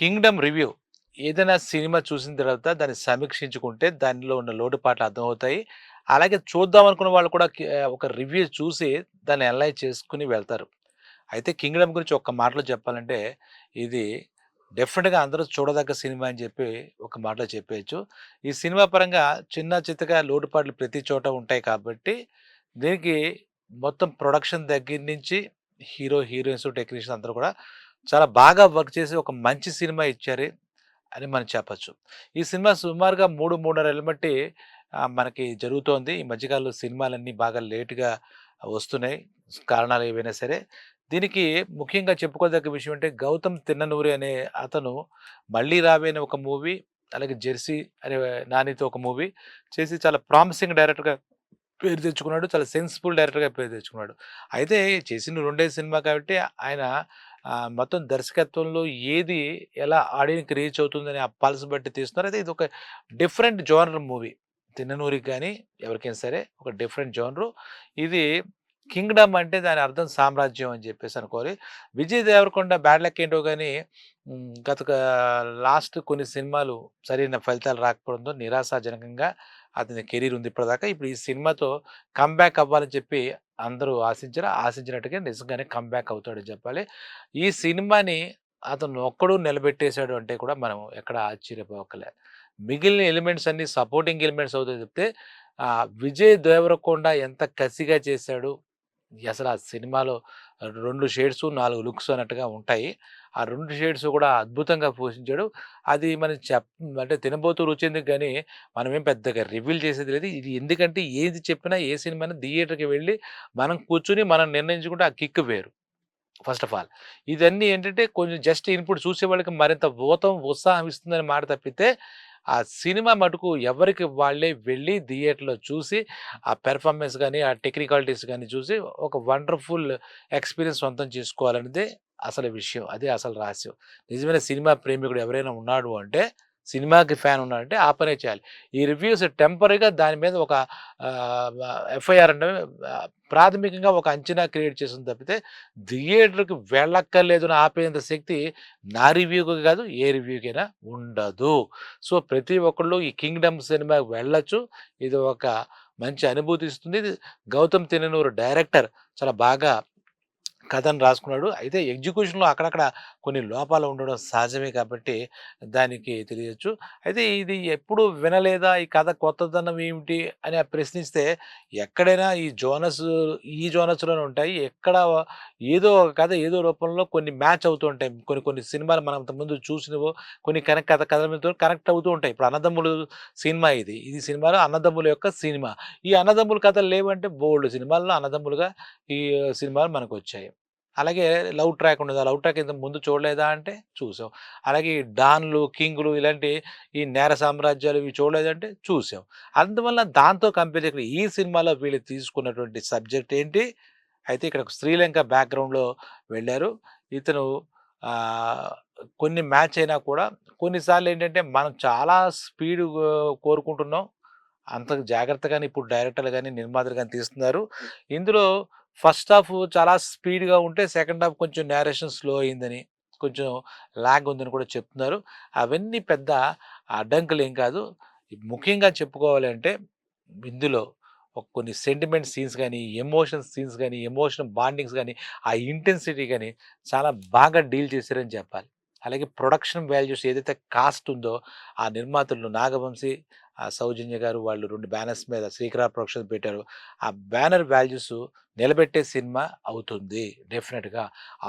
Kingdom review. ఏదైనా cinema చూసిన తర్వాత దాన్ని సమీక్షించుకుంటే దానిలో ఉన్న లోటుపాట్లు అర్థమవుతాయి. అలాగే చూద్దాం అనుకున్న వాళ్ళు కూడా ఒక రివ్యూ చూసి దాన్ని అనలైజ్ చేసుకుని వెళ్తారు. అయితే కింగ్డమ్ గురించి ఒక్క మాటలో చెప్పాలంటే ఇది డెఫినెట్గా అందరూ చూడదగ్గ సినిమా అని చెప్పి ఒక మాటలో చెప్పేయచ్చు. ఈ సినిమా పరంగా చిన్న చిత్తగా లోటుపాట్లు ప్రతి చోట ఉంటాయి కాబట్టి దీనికి మొత్తం ప్రొడక్షన్ దగ్గర నుంచి హీరో హీరోయిన్స్ టెక్నీషియన్స్ అందరూ కూడా చాలా బాగా వర్క్ చేసి ఒక మంచి సినిమా ఇచ్చారు అని మనం చెప్పచ్చు. ఈ సినిమా సుమారుగా మూడు మూడున్నర ఏళ్ళ బట్టి మనకి జరుగుతోంది. ఈ మధ్యకాలంలో సినిమాలన్నీ బాగా లేటుగా వస్తున్నాయి. కారణాలు ఏవైనా సరే. దీనికి ముఖ్యంగా చెప్పుకోదగ్గ విషయం అంటే గౌతమ్ తిన్ననూరి అనే అతను మళ్ళీ రావే అనే ఒక మూవీ అలాగే జెర్సీ అనే నానితో ఒక మూవీ చేసి చాలా ప్రామిసింగ్ డైరెక్టర్గా పేరు తెచ్చుకున్నాడు. చాలా సెన్సిబుల్ డైరెక్టర్గా పేరు తెచ్చుకున్నాడు. అయితే చేసిన రెండే సినిమా కాబట్టి ఆయన మొత్తం దర్శకత్వంలో ఏది ఎలా ఆడియన్కి రీచ్ అవుతుందని ఆ పల్స్ బట్టి తీస్తున్నారు. అయితే ఇది ఒక డిఫరెంట్ జోనర్ మూవీ. తిన్ననూరికి కానీ ఎవరికైనా సరే ఒక డిఫరెంట్ జోనరు. ఇది కింగ్డమ్ అంటే దాని అర్థం సామ్రాజ్యం అని చెప్పేసి అనుకోవాలి. విజయ్ దేవరకొండ బ్యాడ్ లక్ ఏంటో కానీ గత లాస్ట్ కొన్ని సినిమాలు సరైన ఫలితాలు రాకపోవడంతో నిరాశాజనకంగా అతని కెరీర్ ఉంది ఇప్పటిదాకా. ఇప్పుడు ఈ సినిమాతో కంబ్యాక్ అవ్వాలని చెప్పి అందరూ ఆశించారు? ఆశించినట్టుగా నిజంగానే కంబ్యాక్ అవుతాడని చెప్పాలి. ఈ సినిమాని అతను ఒక్కడు నిలబెట్టేశాడు అంటే కూడా మనం ఎక్కడ ఆశ్చర్యపోకలే. మిగిలిన ఎలిమెంట్స్ అన్ని సపోర్టింగ్ ఎలిమెంట్స్ అవుతాయి చెప్తే విజయ్ దేవరకొండ ఎంత కసిగా చేశాడు అసలు ఆ సినిమాలో రెండు షేడ్స్ నాలుగు లుక్స్ అన్నట్టుగా ఉంటాయి. ఆ రెండు షేడ్స్ కూడా అద్భుతంగా పోషించాడు. అది మనం చెప్ అంటే తినబోతూ రుచింది కానీ మనం ఏం పెద్దగా రివీల్ చేసేది లేదు. ఇది ఎందుకంటే ఏది చెప్పినా ఏ సినిమాని థియేటర్కి వెళ్ళి మనం కూర్చుని మనం నిర్ణయించుకుంటే ఆ కిక్ వేరు. First of all. ఇదన్నీ ఏంటంటే కొంచెం జస్ట్ ఇన్పుట్ చూసే వాళ్ళకి మరింత ఊతం ఉత్సాహం ఇస్తుందని మాట తప్పితే ఆ సినిమా మటుకు ఎవరికి వాళ్ళే వెళ్ళి థియేటర్లో చూసి ఆ పెర్ఫార్మెన్స్ కానీ ఆ టెక్నికాలిటీస్ కానీ చూసి ఒక వండర్ఫుల్ ఎక్స్పీరియన్స్ సొంతం చేసుకోవాలనేది అసలు విషయం. అదే అసలు రహస్యం. నిజమైన సినిమా ప్రేమికుడు ఎవరైనా ఉన్నాడు అంటే సినిమాకి ఫ్యాన్ ఉన్నాడంటే ఆ పనే చేయాలి. ఈ రివ్యూస్ టెంపరీగా దాని మీద ఒక ఎఫ్ఐఆర్ అంటే ప్రాథమికంగా ఒక అంచనా క్రియేట్ చేసింది తప్పితే థియేటర్కి వెళ్ళక్కర్లేదు అని ఆపేంత శక్తి నా రివ్యూకి కాదు ఏ రివ్యూకైనా ఉండదు. సో ప్రతి ఒక్కళ్ళు ఈ కింగ్డమ్ సినిమాకి వెళ్ళొచ్చు. ఇది ఒక మంచి అనుభూతి ఇస్తుంది. ఇది గౌతమ్ తిననూరు డైరెక్టర్ చాలా బాగా కథను రాసుకున్నాడు. అయితే ఎగ్జిక్యూషన్లో అక్కడక్కడ కొన్ని లోపాలు ఉండడం సహజమే కాబట్టి దానికి తెలియచ్చు. అయితే ఇది ఎప్పుడు వినలేదా? ఈ కథ కొత్తదనం ఏమిటి? అని ప్రశ్నిస్తే ఎక్కడైనా ఈ జోనస్ ఈ జోనస్లోనే ఉంటాయి. ఎక్కడ ఏదో ఒక కథ ఏదో రూపంలో కొన్ని మ్యాచ్ అవుతూ ఉంటాయి. కొన్ని కొన్ని సినిమాలు మనం ముందు చూసినవో కొన్ని కనెక్ట్ కథ కథలతో కనెక్ట్ అవుతూ ఉంటాయి. ఇప్పుడు అన్నదమ్ములు సినిమా ఇది. ఇది సినిమాలో అన్నదమ్ముల యొక్క సినిమా. ఈ అన్నదమ్ముల కథలు లేవంటే బోల్డ్ సినిమాల్లో అన్నదమ్ములుగా ఈ సినిమాలు మనకు వచ్చాయి. అలాగే లవ్ ట్రాక్ ఉండదు. లవ్ ట్రాక్ ఇంత ముందు చూడలేదా అంటే చూసాం. అలాగే ఈ డాన్లు కింగ్లు ఇలాంటి ఈ నేర సామ్రాజ్యాలు ఇవి చూడలేదంటే చూసాం. అందువల్ల దాంతో కంపేర్ ఇక్కడ ఈ సినిమాలో వీళ్ళు తీసుకున్నటువంటి సబ్జెక్ట్ ఏంటి? అయితే ఇక్కడ శ్రీలంక బ్యాక్గ్రౌండ్లో వెళ్ళారు. ఇతను కొన్ని మ్యాచ్ అయినా కూడా కొన్నిసార్లు ఏంటంటే మనం చాలా స్పీడ్ కోరుకుంటున్నాం. అంత జాగ్రత్తగానే ఇప్పుడు డైరెక్టర్లు కానీ నిర్మాతలు కానీ తీస్తున్నారు. ఇందులో ఫస్ట్ హాఫ్ చాలా స్పీడ్గా ఉంటే సెకండ్ హాఫ్ కొంచెం నేరేషన్ స్లో అయిందని కొంచెం లాగ్ ఉందని కూడా చెప్తున్నారు. అవన్నీ పెద్ద అడ్డంకులు ఏం కాదు. ముఖ్యంగా చెప్పుకోవాలి అంటే ఇందులో కొన్ని సెంటిమెంట్ సీన్స్ కానీ ఎమోషన్ సీన్స్ కానీ ఎమోషన్ బాండింగ్స్ కానీ ఆ ఇంటెన్సిటీ కానీ చాలా బాగా డీల్ చేశారని చెప్పాలి. అలాగే ప్రొడక్షన్ వాల్యూస్ ఏదైతే కాస్ట్ ఉందో ఆ నిర్మాతలు నాగవంశీ ఆ సౌజన్య గారు వాళ్ళు రెండు బ్యానర్స్ మీద శ్రీకరా ప్రొడక్షన్ పెట్టారు. ఆ బ్యానర్ వాల్యూస్ నిలబెట్టే సినిమా అవుతుంది డెఫినెట్గా.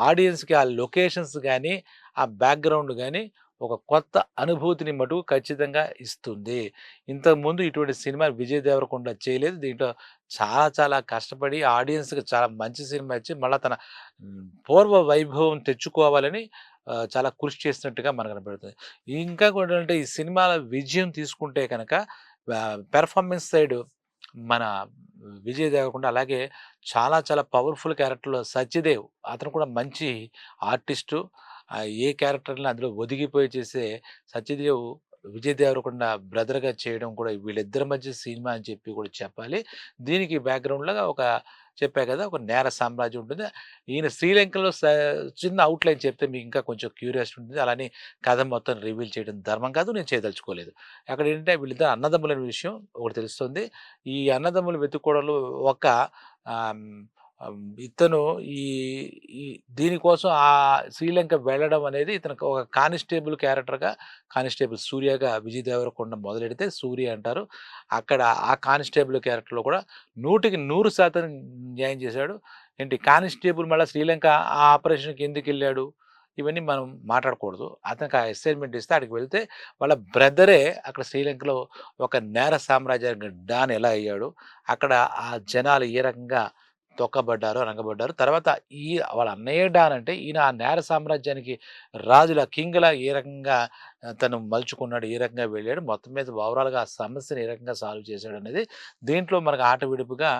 ఆడియన్స్కి ఆ లొకేషన్స్ కానీ ఆ బ్యాక్గ్రౌండ్ కానీ ఒక కొత్త అనుభూతిని మటుకు ఖచ్చితంగా ఇస్తుంది. ఇంతకుముందు ఇటువంటి సినిమా విజయ్ దేవరకొండ చేయలేదు. దీంట్లో చాలా చాలా కష్టపడి ఆడియన్స్కి చాలా మంచి సినిమా ఇచ్చి మళ్ళీ తన పూర్వ వైభవం తెచ్చుకోవాలని చాలా కృషి చేసినట్టుగా మనకు కనబడుతుంది ఇంకా కూడా అంటే ఈ సినిమాల విజయం తీసుకుంటే కనుక పెర్ఫార్మెన్స్ సైడ్ మన విజయ్ దేవరకొండ అలాగే చాలా చాలా పవర్ఫుల్ క్యారెక్టర్లో సత్యదేవ్ అతను కూడా మంచి ఆర్టిస్టు. ఏ క్యారెక్టర్ని అందులో ఒదిగిపోయి చేసే సత్యదేవ్ విజయ్ దేవరకొండ బ్రదర్గా చేయడం కూడా వీళ్ళిద్దరి మధ్య సినిమా అని చెప్పి కూడా చెప్పాలి. దీనికి బ్యాక్గ్రౌండ్లో ఒక చెప్పా కదా! ఒక నేర సామ్రాజ్యం ఉంటుంది. ఈయన శ్రీలంకలో చిన్న అవుట్లైన్ చెప్తే మీకు ఇంకా కొంచెం క్యూరియాసిటీ ఉంటుంది. అలానే కథ మొత్తం రివీల్ చేయడం ధర్మం కాదు. నేను చేయదలుచుకోలేదు. అక్కడ ఏంటంటే వీళ్ళిద్దరు అన్నదమ్ములనే విషయం ఒకటి తెలుస్తుంది. ఈ అన్నదమ్ములు వెతుక్కోవడంలో ఒక ఇతను ఈ ఈ దీనికోసం ఆ శ్రీలంక వెళ్ళడం అనేది ఇతనికి ఒక కానిస్టేబుల్ క్యారెక్టర్‌గా కానిస్టేబుల్ సూర్యగా విజయ్ దేవరకొండ మొదలెడితే సూర్య అంటారు. అక్కడ ఆ కానిస్టేబుల్ క్యారెక్టర్‌లో కూడా 100కి 100% న్యాయం చేశాడు. ఏంటి కానిస్టేబుల్ మళ్ళీ శ్రీలంక ఆ ఆపరేషన్‌కి ఎందుకు వెళ్ళాడు ఇవన్నీ మనం మాట్లాడకూడదు. అతనికి ఆ అసైన్‌మెంట్ ఇస్తే అక్కడికి వెళ్తే వాళ్ళ బ్రదరే అక్కడ శ్రీలంకలో ఒక నేర సామ్రాజ్యానికి డాన్ ఎలా అయ్యాడు? అక్కడ ఆ జనాలు ఏ రకంగా తొక్కబడ్డారు, అనగబడ్డారు. తర్వాత ఈ వాళ్ళ అన్నయ్యడానంటే డాన్ అంటే ఈయన ఆ నేర సామ్రాజ్యానికి రాజుల కింగ్‌లా ఏ రకంగా తను మలుచుకున్నాడు, ఏ రకంగా వెళ్ళాడు, మొత్తం మీద ఓవరాల్‌గా ఆ సమస్యను ఏ రకంగా సాల్వ్ చేశాడనేది దీంట్లో మనకు ఆట విడుపుగా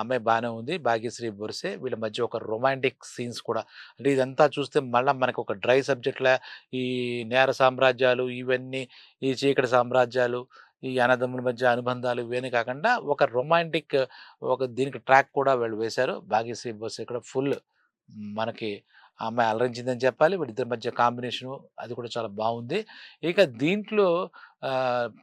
అమ్మాయి బాగానే ఉంది. భాగ్యశ్రీ బొరిసే వీళ్ళ మధ్య ఒక రొమాంటిక్ సీన్స్ కూడా అంటే ఇదంతా చూస్తే మళ్ళీ మనకు ఒక డ్రై సబ్జెక్ట్‌లా ఈ నేర సామ్రాజ్యాలు ఇవన్నీ, ఈ చీకటి సామ్రాజ్యాలు, ఈ అన్నదమ్ముల మధ్య అనుబంధాలు ఇవేని కాకుండా ఒక రొమాంటిక్ ఒక దీనికి ట్రాక్ కూడా వీళ్ళు వేశారు. భాగ్యశ్రీ బొర్సే ఇక్కడ ఫుల్ మనకి అమ్మాయి అలరించిందని చెప్పాలి. వీళ్ళిద్దరి మధ్య కాంబినేషను అది కూడా చాలా బాగుంది ఇక దీంట్లో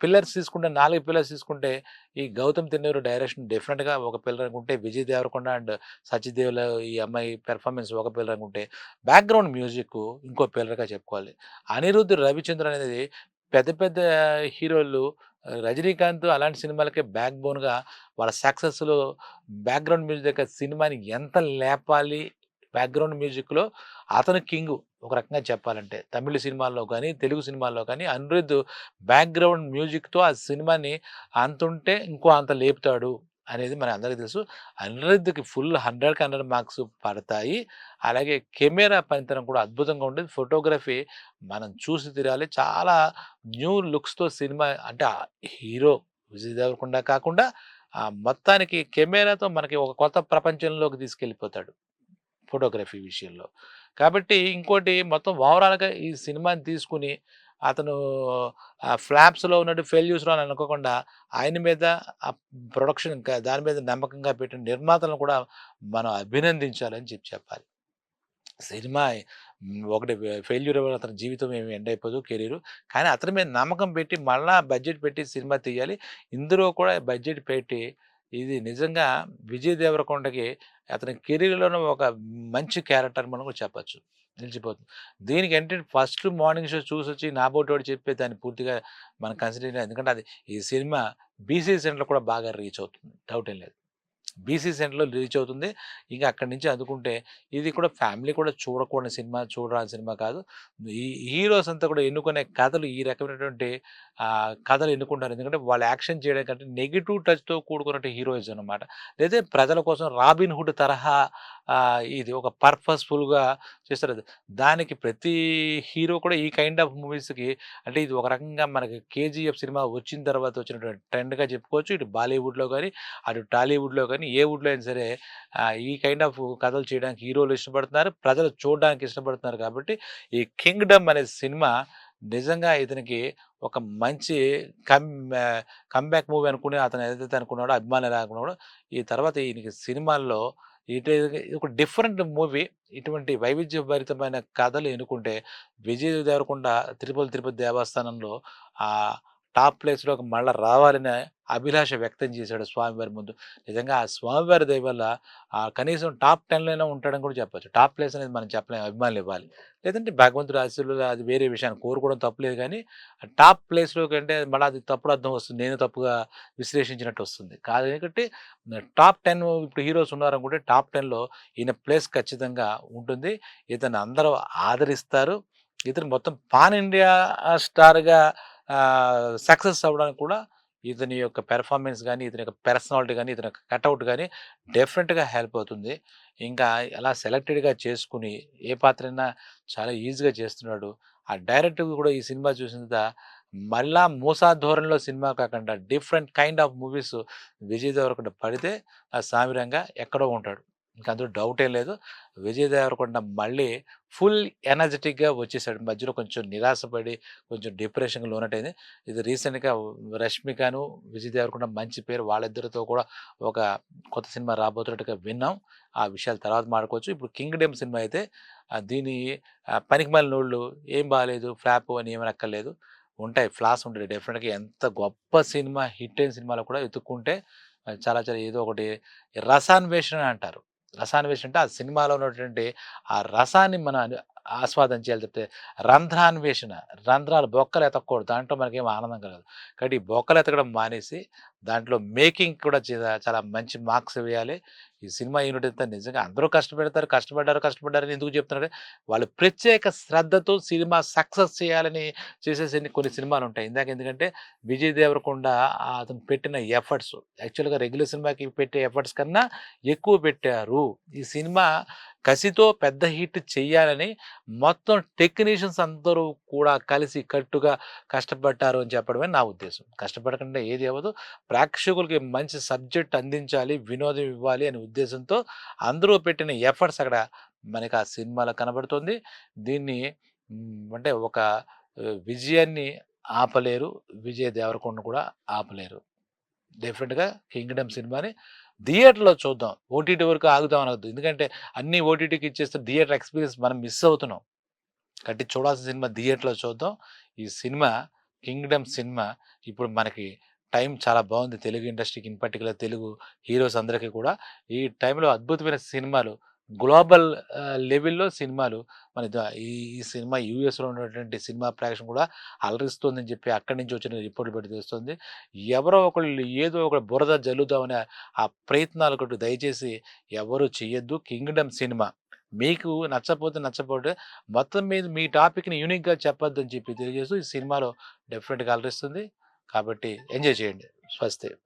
పిల్లర్స్ తీసుకుంటే నాలుగు పిల్లర్స్ తీసుకుంటే ఈ గౌతమ్ తిన్నూరు డైరెక్షన్ డిఫరెంట్గా ఒక పిల్లర్ అనుకుంటే, విజయ్ దేవరకొండ అండ్ సత్యదేవుల ఈ అమ్మాయి పెర్ఫార్మెన్స్ ఒక పిల్లర్ అనుకుంటే, బ్యాక్‌గ్రౌండ్ మ్యూజిక్ ఇంకో పిల్లర్‌గా చెప్పుకోవాలి. అనిరుద్ధ్ రవిచంద్రన్ అనేది పెద్ద పెద్ద హీరోలు రజనీకాంత్ అలాంటి సినిమాలకే బ్యాక్ బోన్‌గా వాళ్ళ సక్సెస్‌లో బ్యాక్‌గ్రౌండ్ మ్యూజిక్ యొక్క సినిమాని ఎంత లేపాలి, బ్యాక్‌గ్రౌండ్ మ్యూజిక్‌లో అతను కింగు ఒక రకంగా చెప్పాలంటే. తమిళ్ సినిమాల్లో కానీ తెలుగు సినిమాల్లో కానీ అనిరుద్ బ్యాక్‌గ్రౌండ్ మ్యూజిక్‌తో ఆ సినిమాని అంతుంటే ఇంకో అంత లేపుతాడు అనేది మన అందరికీ తెలుసు. అనిరుద్‌కి ఫుల్ 100కి 100 మార్క్స్ పడతాయి. అలాగే కెమెరా పనితనం కూడా అద్భుతంగా ఉండేది. ఫోటోగ్రఫీ మనం చూసి తిరగాలి చాలా న్యూ లుక్స్‌తో సినిమా అంటే హీరో విజయ్ దేవరకుండా కాకుండా మొత్తానికి కెమెరాతో మనకి ఒక కొత్త ప్రపంచంలోకి తీసుకెళ్ళిపోతాడు. ఫోటోగ్రఫీ విషయంలో. కాబట్టి ఇంకోటి మొత్తం ఓవరాల్‌గా ఈ సినిమాని తీసుకొని అతను ఫ్లాప్స్‌లో ఉన్నట్టు ఫెయిల్యూస్లో అని అనుకోకుండా ఆయన మీద ఆ ప్రొడక్షన్ ఇంకా దాని మీద నమ్మకంగా పెట్టిన నిర్మాతలను కూడా మనం అభినందించాలని చెప్పి చెప్పాలి. సినిమా ఒకటి ఫెయిల్యూర్ వల్ల అతని జీవితం ఏమి ఎండ్ అయిపోదు కెరీర్ కానీ అతని మీద నమ్మకం పెట్టి మళ్ళా బడ్జెట్ పెట్టి సినిమా తీయాలి. ఇందులో కూడా బడ్జెట్ పెట్టి ఇది నిజంగా విజయ్ దేవరకొండకి అతని కెరీర్‌లోనే ఒక మంచి క్యారెక్టర్ మనం కూడా నిలిచిపోతుంది. దీనికి ఏంటంటే ఫస్ట్ మార్నింగ్ షో చూసొచ్చి నాబోటోడు చెప్పే దాన్ని పూర్తిగా మనం కన్సిడర్ చేయాలి. ఎందుకంటే అది ఈ సినిమా బీసీ సెంటర్‌లో కూడా బాగా రీచ్ అవుతుంది. డౌట్ ఏం లేదు. బీసీ సెంటర్‌లో రీచ్ అవుతుంది. ఇంకా అక్కడి నుంచి అందుకుంటే ఇది కూడా ఫ్యామిలీ కూడా చూడకూడని సినిమా, చూడరాని సినిమా కాదు. ఈ హీరోస్ అంతా కూడా ఎన్నుకునే కథలు ఈ రకమైనటువంటి కథలు ఎన్నుకుంటారు. ఎందుకంటే వాళ్ళు యాక్షన్ చేయడం కంటే నెగిటివ్ టచ్‌తో కూడుకున్నట్టు హీరోయిజం అన్నమాట. లేదా ప్రజల కోసం 'రాబిన్ హుడ్' తరహా ఇది ఒక పర్పస్‌ఫుల్‌గా చేస్తారు. దానికి ప్రతి హీరో కూడా ఈ కైండ్ ఆఫ్ మూవీస్‌కి అంటే ఇది ఒక రకంగా మనకి 'కేజీఎఫ్' సినిమా వచ్చిన తర్వాత వచ్చినటువంటి ట్రెండ్‌గా చెప్పుకోవచ్చు. ఇటు బాలీవుడ్‌లో కానీ అటు టాలీవుడ్‌లో కానీ ఏ వుడ్‌లో అయినా సరే ఈ కైండ్ ఆఫ్ కథలు చేయడానికి హీరోలు ఇష్టపడుతున్నారు. ప్రజలు చూడడానికి ఇష్టపడుతున్నారు కాబట్టి ఈ 'కింగ్డమ్' అనే సినిమా నిజంగా ఇతనికి ఒక మంచి కమ్ కమ్‌బ్యాక్ మూవీ అనుకుని అతను ఏదైతే అనుకున్నాడో అభిమానులు ఎలా అనుకున్నాడో ఈ తర్వాత ఈయనకి సినిమాల్లో ఇటు ఒక డిఫరెంట్ మూవీ ఇటువంటి వైవిధ్యభరితమైన కథలు ఎన్నుకుంటే విజయ్ దేవరకొండ 'తిరుపతి తిరుపతి దేవస్థానంలో' ఆ టాప్ ప్లేస్‌లోకి మళ్ళీ రావాలనే అభిలాష వ్యక్తం చేశాడు స్వామివారి ముందు. నిజంగా ఆ స్వామివారి దయ వల్ల కనీసం టాప్ 10లోనే ఉంటాడని కూడా చెప్పొచ్చు. టాప్ ప్లేస్ అనేది మనం చెప్పలేము అభిమానులు ఇవ్వాలి. లేదంటే భగవంతుడు ఆశీస్సులు అది వేరే విషయాన్ని కోరుకోవడం తప్పులేదు కానీ టాప్ ప్లేస్‌లోకి అంటే మళ్ళీ అది తప్పుడు అర్థం వస్తుంది. నేను తప్పుగా విశ్లేషించినట్టు వస్తుంది. కాదు ఎందుకంటే టాప్ 10 ఇప్పుడు హీరోస్ ఉన్నారనుకుంటే టాప్ 10లో ఈయన ప్లేస్ ఖచ్చితంగా ఉంటుంది. ఇతను అందరూ ఆదరిస్తారు. ఇతను మొత్తం పాన్ ఇండియా స్టార్‌గా సక్సెస్ అవ్వడానికి కూడా ఇతని యొక్క పెర్ఫార్మెన్స్ కానీ ఇతని యొక్క పర్సనాలిటీ కానీ ఇతని యొక్క కట్అవుట్ కానీ డెఫినెట్గా హెల్ప్ అవుతుంది. ఇంకా అలా సెలెక్టెడ్‌గా చేసుకుని ఏ పాత్రైనా చాలా ఈజీగా చేస్తున్నాడు. ఆ డైరెక్టర్ కూడా ఈ సినిమా చూసిన మళ్ళా మూసా ధోరణిలో సినిమా కాకుండా different kind of movies Vijay Deverakonda పడితే ఆ సామిరంగా ఎక్కడో ఉంటాడు. ఇంక అందులో డౌట్ ఏం లేదు. విజయ్ దేవరకొండ మళ్ళీ ఫుల్ ఎనర్జెటిక్గా వచ్చేసాడు. మధ్యలో కొంచెం నిరాశపడి, కొంచెం డిప్రెషన్‌కి లోనటయింది. ఇది రీసెంట్‌గా 'రష్మికను', విజయ్ దేవరకొండ మంచి పేరు వాళ్ళిద్దరితో కూడా ఒక కొత్త సినిమా రాబోతున్నట్టుగా విన్నాం. ఆ విషయాలు తర్వాత మాడుకోవచ్చు ఇప్పుడు 'కింగ్డమ్' సినిమా అయితే దీని ఆహ్, పనికిమాలినోళ్ళు ఏం బాగాలేదు ఫ్లాప్ అని ఏమనక్కర్లేదు. ఉంటాయి. ఫ్లాస్ ఉంటాయి. డెఫినెట్గా ఎంత గొప్ప సినిమా, హిట్ అయిన సినిమాలో కూడా వెతుక్కుంటే చాలా చాలా ఏదో ఒకటి రసాన్వేషణ అంటారు. రసాన్ని వేసి అంటే ఆ సినిమాలో ఉన్నటువంటి ఆ రసాన్ని మనం ఆస్వాదం చేయాలి తప్పితే రంధ్రాన్వేషణ రంధ్రాలు బొక్కలు ఎతకూడదు. దాంట్లో మనకేం ఆనందం కలగదు. కాబట్టి ఈ బొక్కలు ఎతకడం మానేసి దాంట్లో మేకింగ్ కూడా చే చాలా మంచి మార్క్స్ వేయాలి. ఈ సినిమా యూనిట్ అంతా నిజంగా అందరూ కష్టపెడతారు కష్టపడ్డారు, కష్టపడ్డారని ఎందుకు చెప్తున్నారంటే వాళ్ళు ప్రత్యేక శ్రద్ధతో సినిమా సక్సెస్ చేయాలని చేసేసి కొన్ని సినిమాలు ఉంటాయి ఇందాక ఎందుకంటే విజయ్ దేవరకొండ అతను పెట్టిన ఎఫర్ట్స్ యాక్చువల్‌గా రెగ్యులర్ సినిమాకి పెట్టే ఎఫర్ట్స్ కన్నా ఎక్కువ పెట్టారు. ఈ సినిమా కసితో పెద్ద హిట్ చెయ్యాలని మొత్తం టెక్నీషియన్స్ అందరూ కూడా కలిసి కట్టుగా కష్టపడ్డారు అని చెప్పడమే నా ఉద్దేశం. కష్టపడకుండా ఏది అవ్వదు. ప్రేక్షకులకి మంచి సబ్జెక్ట్ అందించాలి, వినోదం ఇవ్వాలి అనే ఉద్దేశంతో అందరూ పెట్టిన ఎఫర్ట్స్ అక్కడ మనకి ఆ సినిమాలో కనబడుతుంది. దీన్ని అంటే ఒక విజయాన్ని ఆపలేరు. విజయ దేవరకొండను కూడా ఆపలేరు. డెఫినెట్గా 'కింగ్డమ్' సినిమాని థియేటర్‌లో చూద్దాం. ఓటీటీ వరకు ఆగుదాం అనొద్దు. ఎందుకంటే అన్ని ఓటీటీకి ఇచ్చేస్తే థియేటర్ ఎక్స్‌పీరియన్స్ మనం మిస్ అవుతున్నాం. కాబట్టి చూడాల్సిన సినిమా థియేటర్‌లో చూద్దాం. ఈ సినిమా 'కింగ్డమ్' సినిమా ఇప్పుడు మనకి టైం చాలా బాగుంది. తెలుగు ఇండస్ట్రీకి ఇన్ పర్టికులర్ తెలుగు హీరోస్ అందరికీ కూడా. ఈ టైంలో అద్భుతమైన సినిమాలు గ్లోబల్ లెవెల్‌లో సినిమాలు మన ద ఈ ఈ సినిమా యూఎస్‌లో ఉన్నటువంటి సినిమా ప్రేక్షకులను కూడా అలరిస్తుందని చెప్పి అక్కడి నుంచి వచ్చిన రిపోర్ట్‌లు పెట్టి తెలుస్తుంది. ఎవరో ఒకళ్ళు ఏదో ఒక బురద జల్లుదామనే ఆ ప్రయత్నాలు ఒకటి దయచేసి ఎవరు చేయొద్దు. 'కింగ్డమ్' సినిమా మీకు నచ్చపోతే నచ్చపోతే మొత్తం మీద మీ టాపిక్‌ని యూనిక్‌గా చెప్పొద్దని చెప్పి తెలియజేస్తూ ఈ సినిమాలో డెఫినెట్గా అలరిస్తుంది. కాబట్టి ఎంజాయ్ చేయండి. స్వస్తి.